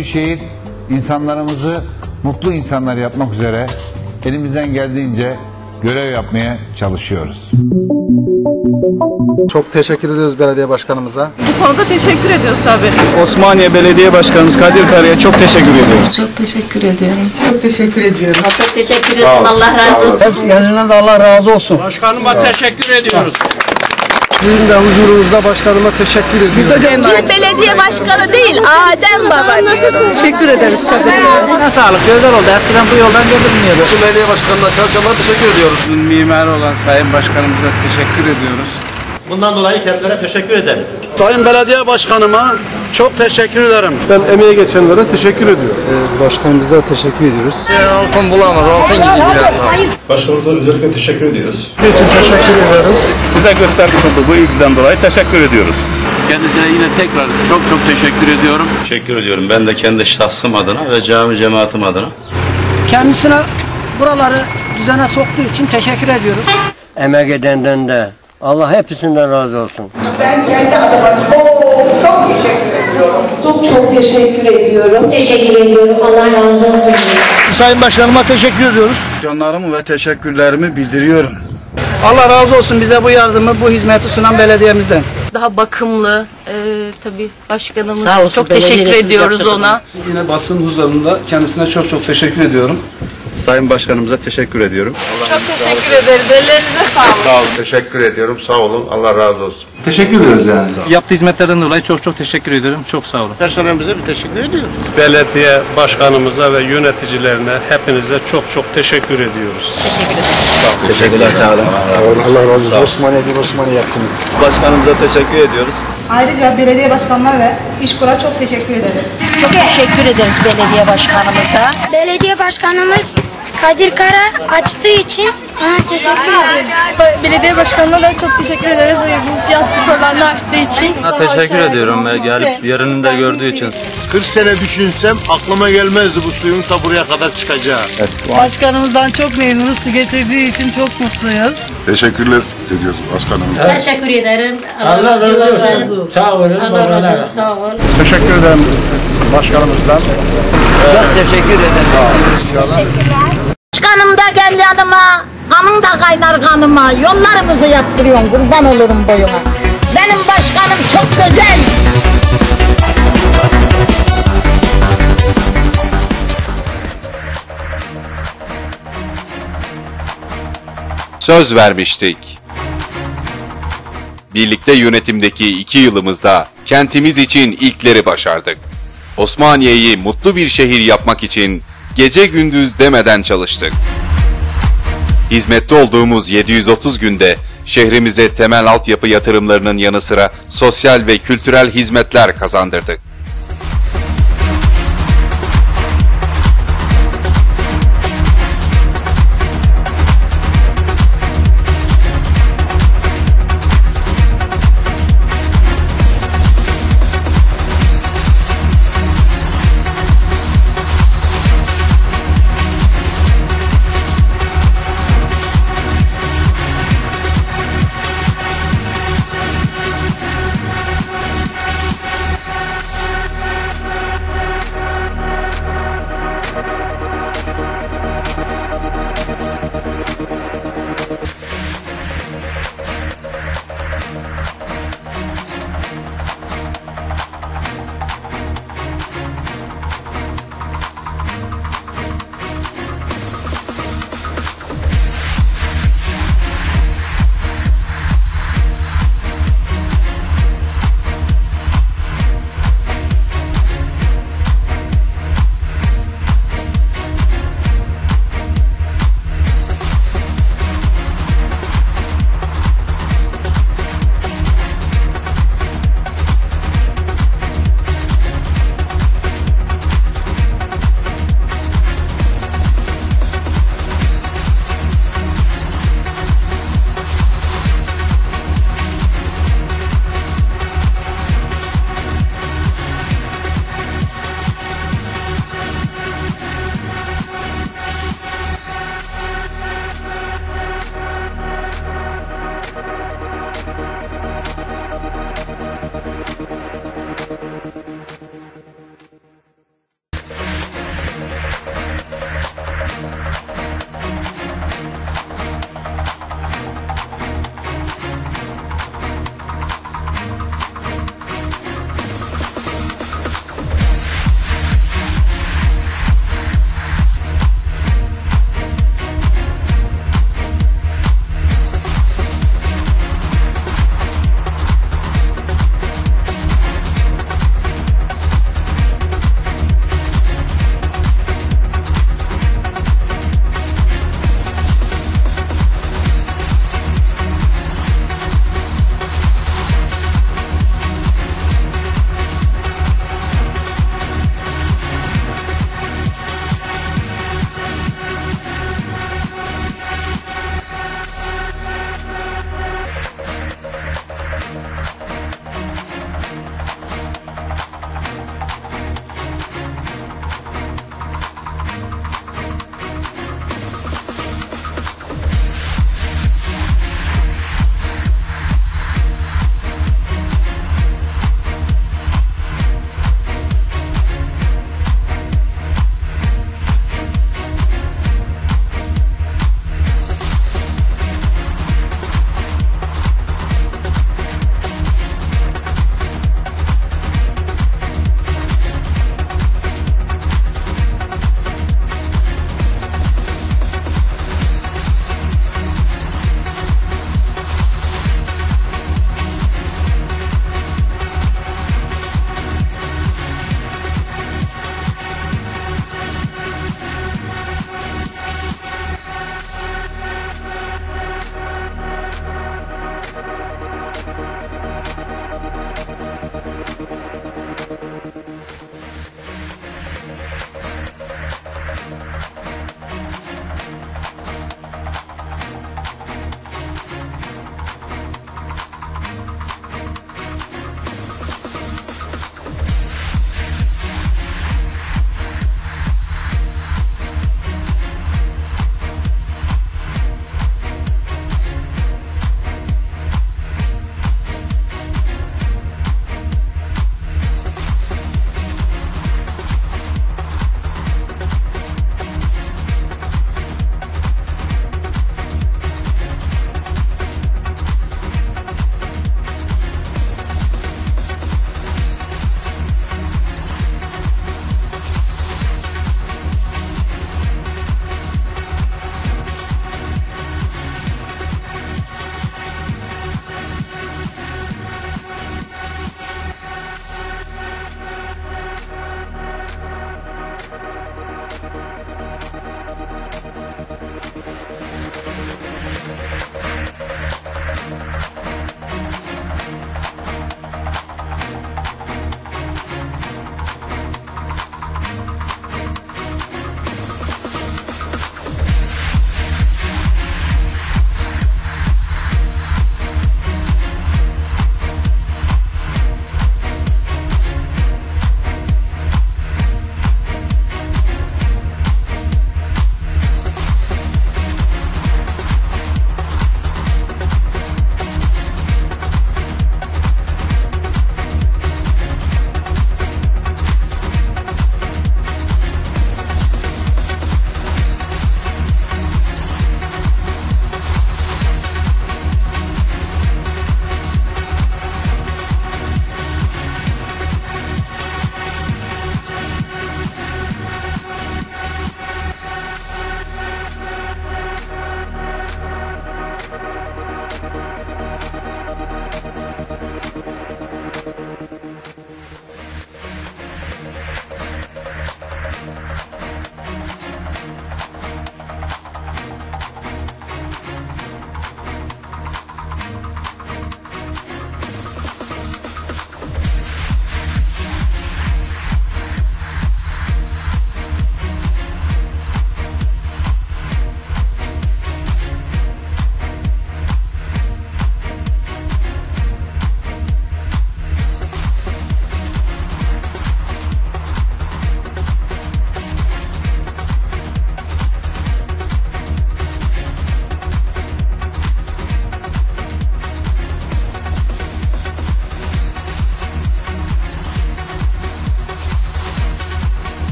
Büyükşehir insanlarımızı mutlu insanlar yapmak üzere elimizden geldiğince görev yapmaya çalışıyoruz. Çok teşekkür ediyoruz belediye başkanımıza. Bu konuda teşekkür ediyoruz tabii. Osmaniye Belediye Başkanımız Kadir Kara'ya çok teşekkür ediyoruz. Çok teşekkür ediyorum. Çok teşekkür ediyorum. Çok teşekkür ederim. Allah razı olsun. Kendisinden de Allah razı olsun. Başkanıma teşekkür ediyoruz. Sizin de huzurunuzda başkanıma teşekkür ediyorum. Bir belediye başkanı değil, Adem Baba. Teşekkür ederiz Kadir. Ne sağlık güzel oldu. Eskiden bu yoldan gelmiyordu. Şu belediye başkanına çalışanlara teşekkür ediyoruz. Mimarı olan Sayın Başkanımıza teşekkür ediyoruz. Bundan dolayı kendilerine teşekkür ederiz. Sayın Belediye Başkanıma çok teşekkür ederim. Ben emeği geçenlere teşekkür ediyorum. başkanımıza teşekkür ediyoruz. Altın bulamaz, altın gibi biraz. Başkanımıza özellikle teşekkür ediyoruz. için teşekkür ediyoruz. Bize göstermiş olduğu bu ilgiden dolayı teşekkür ediyoruz. Kendisine yine tekrar çok çok teşekkür ediyorum. Teşekkür ediyorum. Ben de kendi şahsım adına ve cami cemaatim adına. Kendisine buraları düzene soktuğu için teşekkür ediyoruz. emek edenden de Allah hepsinden razı olsun. Ben kendi adıma çok çok teşekkür ediyorum. Çok çok teşekkür ediyorum. Teşekkür ediyorum. Allah razı olsun. Sayın Başkanıma teşekkür ediyoruz. Canlarımı ve teşekkürlerimi bildiriyorum. Allah razı olsun bize bu yardımı, bu hizmeti sunan belediyemizden. Daha bakımlı, e, tabii başkanımız. Sağ olsun, çok teşekkür ediyoruz ona. Yine basın huzurunda kendisine çok çok teşekkür ediyorum. Sayın Başkanımıza teşekkür ediyorum. Çok teşekkür ederiz. Ellerinize sağlık. Sağ olun. Teşekkür ediyorum. Sağ olun. Allah razı olsun. Teşekkür ediyoruz yani. Yaptığı hizmetlerden dolayı çok çok teşekkür ediyorum. Çok sağ olun. Personelimize bir teşekkür ediyorum. Belediye başkanımıza ve yöneticilerine hepinize çok çok teşekkür ediyoruz. Teşekkürler sağ olun. Allah razı olsun. Osmaniye bir Osmaniye yaptınız. Başkanımıza teşekkür ediyoruz. Ayrıca belediye başkanına ve İşkur'a çok teşekkür ederiz. Çok teşekkür ederiz belediye başkanımıza. Belediye başkanımız Kadir Kara açtığı için teşekkür ediyorum. Belediye başkanına da çok teşekkür ederiz. Bu cihaz sıfırlarını açtığı için. Teşekkür ediyorum. Gelip yerini de gördüğü için. 40 sene düşünsem aklıma gelmezdi bu suyun ta buraya kadar çıkacağı. Başkanımızdan çok memnunuz. Su getirdiği için çok mutluyuz. Teşekkürler ediyoruz başkanım. Teşekkür ederim. Allah, razı olsun. Sağ olun. Allah razı olsun. Sağ ol. Teşekkür ederim başkanımızdan. Çok teşekkür ederim. Başkanım da gel yanıma. Kanın da kaynar kanıma. Yollarımızı yaptırıyorsun. Kurban olurum boyuna. Benim başkanım çok güzel. Söz vermiştik. Birlikte yönetimdeki iki yılımızda kentimiz için ilkleri başardık. Osmaniye'yi mutlu bir şehir yapmak için gece gündüz demeden çalıştık. Hizmette olduğumuz 730 günde şehrimize temel altyapı yatırımlarının yanı sıra sosyal ve kültürel hizmetler kazandırdık.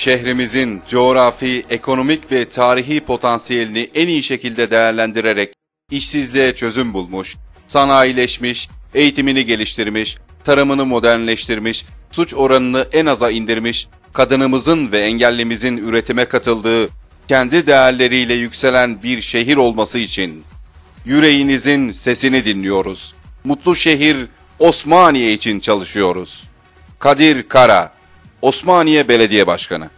Şehrimizin coğrafi, ekonomik ve tarihi potansiyelini en iyi şekilde değerlendirerek işsizliğe çözüm bulmuş, sanayileşmiş, eğitimini geliştirmiş, tarımını modernleştirmiş, suç oranını en aza indirmiş, kadınımızın ve engellimizin üretime katıldığı, kendi değerleriyle yükselen bir şehir olması için yüreğinizin sesini dinliyoruz. Mutlu şehir Osmaniye için çalışıyoruz. Kadir Kara, Osmaniye Belediye Başkanı